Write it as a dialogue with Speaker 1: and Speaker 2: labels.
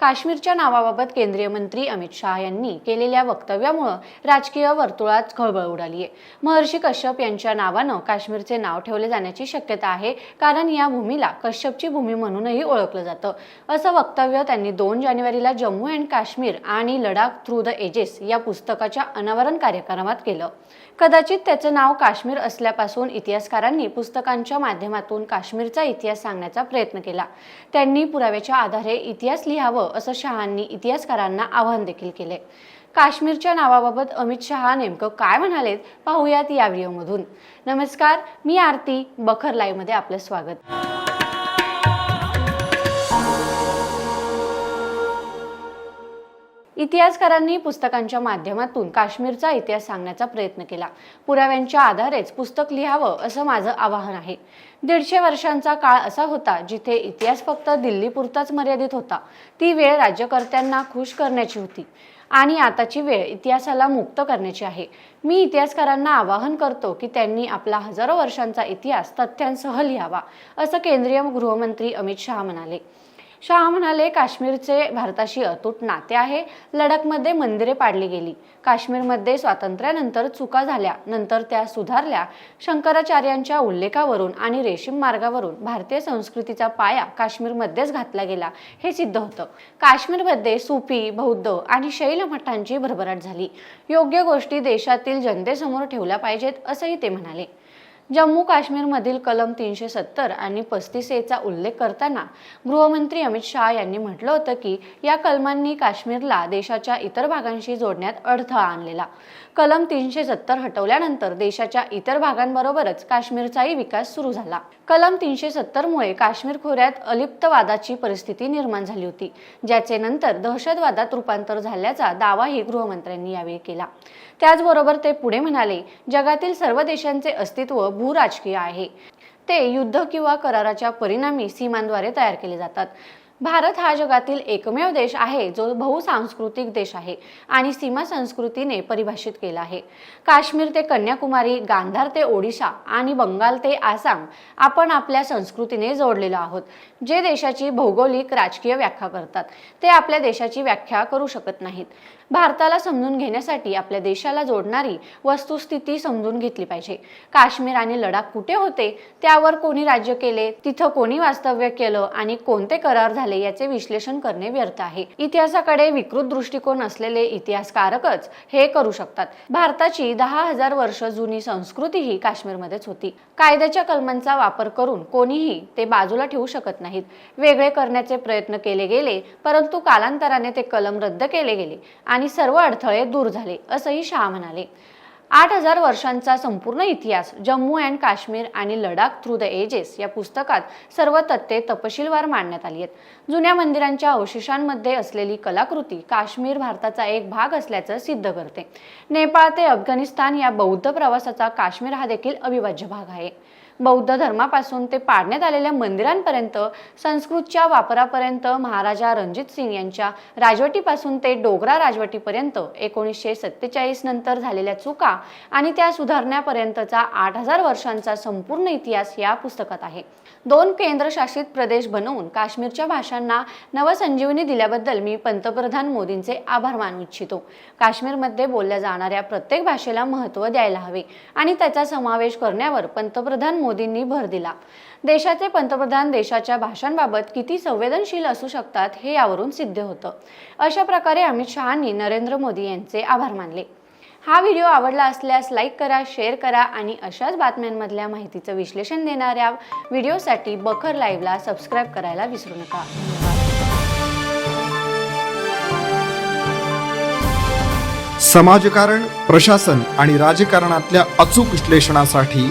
Speaker 1: काश्मीरच्या नावाबाबत केंद्रीय मंत्री अमित शहा यांनी केलेल्या वक्तव्यामुळं राजकीय वर्तुळात खळबळ उडाली आहे महर्षी कश्यप यांच्या नावानं काश्मीरचे नाव ठेवले जाण्याची शक्यता आहे कारण या भूमीला कश्यपची भूमी म्हणूनही ओळखलं जातं. असं वक्तव्य त्यांनी दोन जानेवारीला जम्मू अँड काश्मीर आणि लडाख थ्रू द एजेस या पुस्तकाच्या अनावरण कार्यक्रमात केलं. कदाचित त्याचं नाव काश्मीर असल्यापासून इतिहासकारांनी पुस्तकांच्या माध्यमातून काश्मीरचा इतिहास सांगण्याचा प्रयत्न केला. त्यांनी पुराव्याच्या आधारे इतिहास लिहावं असं शहांनी इतिहासकारांना आवाहन देखील केले. काश्मीरच्या नावाबाबत अमित शहा नेमकं काय म्हणालेत पाहूयात या व्हिडिओमधून. नमस्कार मी आरती बखर लाईव्हमध्ये आपलं स्वागत. इतिहासकारांनी पुस्तकांच्या माध्यमातून काश्मीरचा इतिहास सांगण्याचा प्रयत्न केला. पुराव्यांच्या आधारेच पुस्तक लिहावं असं माझं आवाहन आहे. दीडशे वर्षांचा काळ असा होता जिथे इतिहास फक्त दिल्लीपुरताच मर्यादित होता. ती वेळ राज्यकर्त्यांना खुश करण्याची होती. आणि आताची वेळ इतिहासाला मुक्त करण्याची आहे. मी इतिहासकारांना आवाहन करतो की त्यांनी आपला हजारो वर्षांचा इतिहास तथ्यांसह लिहावा असं केंद्रीय गृहमंत्री अमित शहा म्हणाले. शहा म्हणाले काश्मीरचे भारताशी अतूट नाते आहे. लडाखमध्ये मंदिरे पाडली गेली. काश्मीरमध्ये स्वातंत्र्यानंतर चुका झाल्या. नंतर त्या सुधारल्या. शंकराचार्यांच्या उल्लेखावरून आणि रेशीम मार्गावरून भारतीय संस्कृतीचा पाया काश्मीरमध्येच घातला गेला. हे सिद्ध होतं. काश्मीरमध्ये सुफी बौद्ध आणि शैल मठांची भरभराट झाली. योग्य गोष्टी देशातील जनतेसमोर ठेवल्या पाहिजेत असंही ते म्हणाले. जम्मू काश्मीरमधील कलम तीनशे सत्तर आणि पस्तीस एचा उल्लेख करताना गृहमंत्री अमित शहा यांनी म्हटलं होतं की या कलमांनी काश्मीरला देशाच्या इतर भागांशी जोडण्यात अडथळा आणलेला. कलम तीनशे सत्तर हटवल्यानंतर देशाच्या इतर भागांबरोबरच काश्मीरचाही विकास सुरू झाला. कलम तीनशे सत्तरमुळे काश्मीर खोऱ्यात अलिप्तवादाची परिस्थिती निर्माण झाली होती ज्याचे नंतर दहशतवादात रूपांतर झाल्याचा दावाही गृहमंत्र्यांनी यावेळी केला. त्याचबरोबर ते पुढे म्हणाले जगातील सर्व देशांचे अस्तित्व भूराजकीय आहे. ते युद्ध किंवा कराराच्या परिणामी सीमांद्वारे तयार केले जातात. भारत हा जगातील एकमेव देश आहे जो बहुसांस्कृतिक देश आहे आणि सीमा संस्कृतीने परिभाषित केला आहे. काश्मीर ते कन्याकुमारी गांधार ते ओडिशा आणि बंगाल ते आसाम आपण आपल्या संस्कृतीने जोडलेलो आहोत जे देशाची भौगोलिक राजकीय व्याख्या करतात. ते आपल्या देशाची व्याख्या करू शकत नाहीत. भारताला समजून घेण्यासाठी आपल्या देशाला जोडणारी वस्तुस्थिती समजून घेतली पाहिजे. काश्मीर आणि लडाख कुठे होते? त्यावर कोणी राज्य केले? तिथं कोणी वास्तव्य केलं? आणि कोणते करार झाले? याचे विश्लेषण करणे व्यर्थ आहे. इतिहासाकडे विकृत दृष्टिकोन असलेले इतिहासकारकच हे करू शकतात. भारताची दहा हजार वर्ष जुनी संस्कृती ही काश्मीरमध्येच होती. कायद्याच्या कलमांचा वापर करून कोणीही ते बाजूला ठेवू शकत नाहीत. वेगळे करण्याचे प्रयत्न केले गेले परंतु कालांतराने ते कलम रद्द केले गेले आणि सर्व अडथळे दूर झाले असंही शहा म्हणाले. आठ हजार वर्षांचा संपूर्ण इतिहास जम्मू अँड काश्मीर आणि लडाख थ्रू द एजेस या पुस्तकात सर्व तथ्ये तपशीलवार मांडण्यात आली आहेत. जुन्या मंदिरांच्या अवशेषांमध्ये असलेली कलाकृती काश्मीर भारताचा एक भाग असल्याचं सिद्ध करते. नेपाळ ते अफगाणिस्तान या बौद्ध प्रवासाचा काश्मीर हा देखील अविभाज्य भाग आहे. बौद्ध धर्मापासून ते पाडण्यात आलेल्या मंदिरांपर्यंत संस्कृतच्या वापरापर्यंत महाराजा रणजित सिंग यांच्या राजवटीपासून ते डोगरा राजवटीपर्यंत एकोणीसशे सत्तेचाळीस नंतर झालेल्या चुका आणि त्या सुधारण्यापर्यंतचा आठ हजार वर्षांचा संपूर्ण इतिहास या पुस्तकात आहे. दोन केंद्रशासित प्रदेश बनवून काश्मीरच्या भाषांना नवसंजीवनी दिल्याबद्दल मी पंतप्रधान मोदींचे आभार मानू इच्छितो. काश्मीरमध्ये बोलल्या जाणाऱ्या प्रत्येक भाषेला महत्त्व द्यायला हवे आणि त्याचा समावेश करण्यावर पंतप्रधान मोदींनी भर दिला. देशाचे पंतप्रधान देशाच्या भाषांबाबत किती संवेदनशील असू शकतात हे यावरून सिद्ध होतं. अशा प्रकारे अमित शहांनी नरेंद्र मोदी यांचे आभार मानले. हा व्हिडिओ आवडला असल्यास लाईक करा शेअर करा आणि अशाच बातम्यांमधल्या माहितीचं विश्लेषण देणाऱ्या व्हिडिओसाठी बखर लाईव्हला सबस्क्राईब करायला विसरू नका.
Speaker 2: समाजकारण प्रशासन आणि राजकारणातल्या अचूक विश्लेषणासाठी